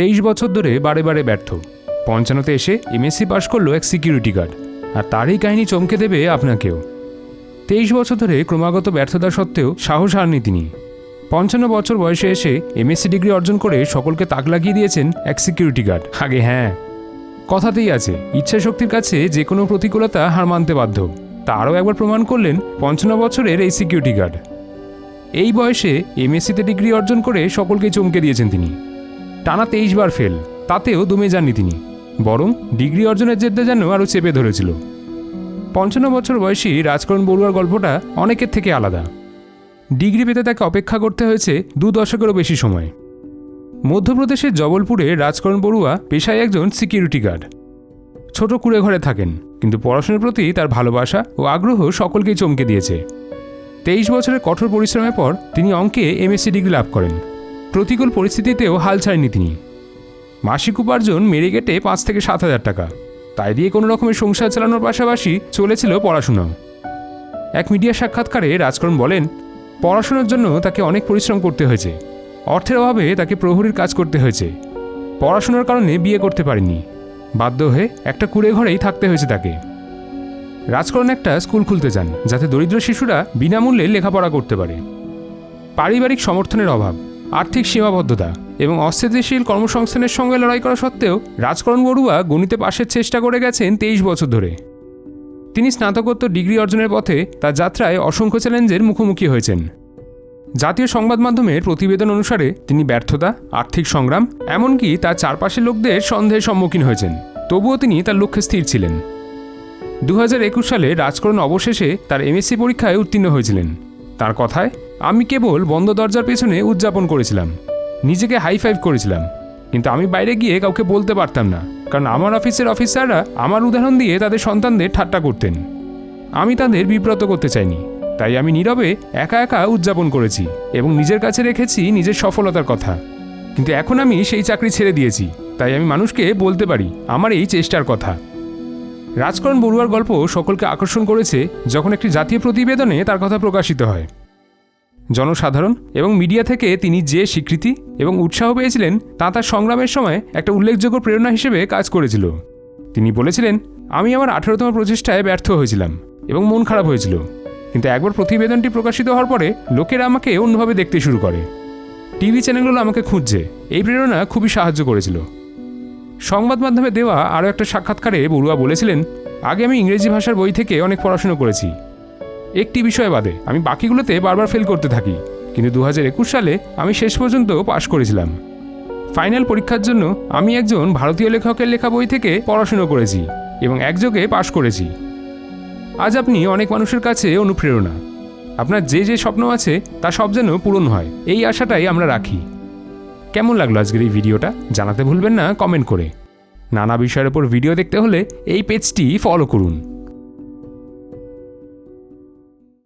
তেইশ বছর ধরে বারে বারে ব্যর্থ। পঞ্চান্নতে এসে এমএসসি পাশ করল এক সিকিউরিটি গার্ড আর তারই কাহিনী চমকে দেবে আপনাকেও। তেইশ বছর ধরে ক্রমাগত ব্যর্থতা সত্ত্বেও সাহস হারনি তিনি। পঞ্চান্ন বছর বয়সে এসে এমএসসি ডিগ্রি অর্জন করে সকলকে তাক লাগিয়ে দিয়েছেন এক সিকিউরিটি গার্ড আগে হ্যাঁ কথাতেই আছে ইচ্ছা শক্তির কাছে যে কোনো প্রতিকূলতা হার মানতে বাধ্য। তা আরও একবার প্রমাণ করলেন পঞ্চান্ন বছরের এই সিকিউরিটি গার্ড এই বয়সে এমএসসিতে ডিগ্রি অর্জন করে সকলকে চমকে দিয়েছেন তিনি। টানা তেইশ বার ফেল তাতেও দমে যাননি তিনি। বরং ডিগ্রি অর্জনের জেদ্দা যেন আরও চেপে ধরেছিল। পঞ্চান্ন বছর বয়সী রাজকরণ বড়ুয়ার গল্পটা অনেকের থেকে আলাদা। ডিগ্রি পেতে তাকে অপেক্ষা করতে হয়েছে দু দশকেরও বেশি সময়। মধ্যপ্রদেশের জবলপুরে রাজকরণ বড়ুয়া পেশায় একজন সিকিউরিটি গার্ড ছোট কুড়ে ঘরে থাকেন, কিন্তু পড়াশোনার প্রতি তার ভালোবাসা ও আগ্রহ সকলকেই চমকে দিয়েছে। তেইশ বছরের কঠোর পরিশ্রমের পর তিনি অঙ্কে এমএসসি ডিগ্রি লাভ করেন। প্রতিকূল পরিস্থিতিতেও হাল ছাড়েনি তিনি। মাসিক উপার্জন মেরে গেটে পাঁচ থেকে সাত হাজার টাকা। তাই দিয়ে কোনো রকমের সংসার চালানোর পাশাপাশি চলেছিল পড়াশোনাও এক মিডিয়া সাক্ষাৎকারে রাজকরণ বলেন, পড়াশোনার জন্য তাকে অনেক পরিশ্রম করতে হয়েছে। অর্থের অভাবে তাকে প্রহরীর কাজ করতে হয়েছে। পড়াশোনার কারণে বিয়ে করতে পারেনি বাধ্য হয়ে একটা কুড়ে ঘরেই থাকতে হয়েছে তাকে। রাজকরণ একটা স্কুল খুলতে চান, যাতে দরিদ্র শিশুরা বিনামূল্যে লেখাপড়া করতে পারে। পারিবারিক সমর্থনের অভাব। আর্থিক সীমাবদ্ধতা এবং অস্থিতিশীল কর্মসংস্থানের সঙ্গে লড়াই করা সত্ত্বেও রাজকরণ বড়ুয়া গণিতে পাশের চেষ্টা করে গেছেন তেইশ বছর ধরে। তিনি স্নাতকোত্তর ডিগ্রি অর্জনের পথে তার যাত্রায় অসংখ্য চ্যালেঞ্জের মুখোমুখি হয়েছেন। জাতীয় সংবাদ মাধ্যমের প্রতিবেদন অনুসারে তিনি ব্যর্থতা, আর্থিক সংগ্রাম, এমনকি তার চারপাশের লোকদের সন্দেহের সম্মুখীন হয়েছেন। তবুও তিনি তার লক্ষ্যে স্থির ছিলেন। দু হাজার একুশ সালে রাজকরণ অবশেষে তার এমএসসি পরীক্ষায় উত্তীর্ণ হয়েছিলেন। তার কথায়, আমি কেবল বন্ধ দরজার পেছনে উদযাপন করেছিলাম। নিজেকে হাই ফাইভ করেছিলাম। কিন্তু আমি বাইরে গিয়ে কাউকে বলতে পারতাম না, কারণ আমার অফিসের অফিসাররা আমার উদাহরণ দিয়ে তাদের সন্তানদের ঠাট্টা করতেন। আমি তাদের বিব্রত করতে চাইনি। তাই আমি নীরবে একা একা উদযাপন করেছি এবং নিজের কাছে রেখেছি নিজের সফলতার কথা। কিন্তু এখন আমি সেই চাকরি ছেড়ে দিয়েছি। তাই আমি মানুষকে বলতে পারি, আমার এই চেষ্টার কথা। রাজকরণ বড়ুয়ার গল্প সকলকে আকর্ষণ করেছে যখন একটি জাতীয় প্রতিবেদনে তার কথা প্রকাশিত হয়। জনসাধারণ এবং মিডিয়া থেকে তিনি যে স্বীকৃতি এবং উৎসাহ পেয়েছিলেন, তা তার সংগ্রামের সময় একটা উল্লেখযোগ্য প্রেরণা হিসেবে কাজ করেছিল। তিনি বলেছিলেন, আমি আমার আঠেরোতম প্রচেষ্টায় ব্যর্থ হয়েছিলাম এবং মন খারাপ হয়েছিল। কিন্তু একবার প্রতিবেদনটি প্রকাশিত হওয়ার পরে লোকেরা আমাকে অন্যভাবে দেখতে শুরু করে। টিভি চ্যানেলগুলো আমাকে খুঁজছে। এই প্রেরণা খুবই সাহায্য করেছিল। সংবাদ মাধ্যমে দেওয়া আরও একটা সাক্ষাৎকারে বড়ুয়া বলেছিলেন, আগে আমি ইংরেজি ভাষার বই থেকে অনেক পড়াশুনো করেছি। একটি বিষয় বাদে, আমি বাকিগুলোতে বারবার ফেল করতে থাকি। কিন্তু দু হাজার একুশ সালে আমি শেষ পর্যন্ত পাশ করেছিলাম। ফাইনাল পরীক্ষার জন্য আমি একজন ভারতীয় লেখকের লেখা বই থেকে পড়াশুনো করেছি এবং একযোগে পাশ করেছি। আজ আপনি অনেক মানুষের কাছে অনুপ্রেরণা। আপনার যে যে স্বপ্ন আছে, তা সব যেন পূরণ হয়। এই আশাটাই আমরা রাখি। কেমন লাগল আজকের এই ভিডিওটা জানাতে ভুলবেন না কমেন্ট করে। নানা বিষয়ের ওপর ভিডিও দেখতে হলে এই পেজটি ফলো করুন।